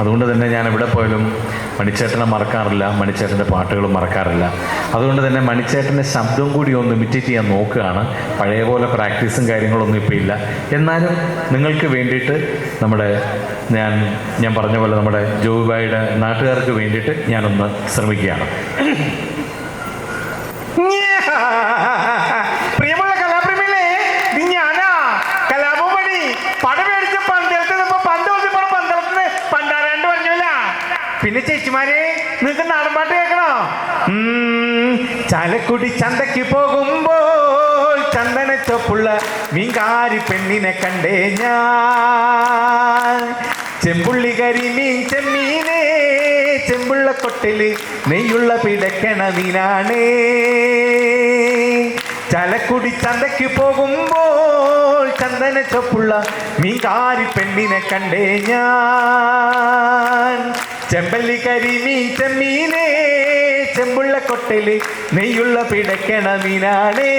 അതുകൊണ്ട് തന്നെ ഞാൻ എവിടെ പോയാലും മണിച്ചേട്ടനെ മറക്കാറില്ല മണിച്ചേട്ടന്റെ പാട്ടുകളും മറക്കാറില്ല. അതുകൊണ്ട് തന്നെ മണിച്ചേട്ടന്റെ ശബ്ദം കൂടി ഒന്ന് ഇമിറ്റേറ്റ് ചെയ്യാൻ നോക്കുകയാണ്. പഴയ പോലെ പ്രാക്ടീസും കാര്യങ്ങളൊന്നും ഇപ്പോൾ ഇല്ല. എന്നാലും നിങ്ങൾക്ക് വേണ്ടിയിട്ട് നമ്മുടെ ഞാൻ ഞാൻ പറഞ്ഞ പോലെ നമ്മുടെ ജോബായുടെ നാട്ടുകാർക്ക് വേണ്ടിയിട്ട് ഞാനൊന്ന് ശ്രമിക്കുകയാണ്. പിന്നെ ചേച്ചിമാരെ നിങ്ങൾക്ക് നാടൻപാട്ട് കേൾക്കണോ? ചാലക്കുടി ചന്തയ്ക്ക് പോകുമ്പോൾ ചന്ദനത്തൊപ്പുള്ള മീൻകാരി പെണ്ണിനെ കണ്ടേ ഞാൻ. ചെമ്പുള്ളി കരിമീൻ ചെമ്മീനേ ചെമ്പുള്ള കൊട്ടിൽ നെയ്യുള്ള പിടക്കണ മീനാണേ. ചലക്കുടി ചന്തയ്ക്ക് പോകുമ്പോൾ ചന്ദന ചൊപ്പുള്ള മീൻകാരി പെണ്ണിനെ കണ്ടേ ഞാൻ. ചെമ്പല്ലി കരിമീ ചെമ്മീനേ ചെമ്പുള്ള കൊട്ടൽ നെയ്യുള്ള പിടക്കണ മീനാണേ.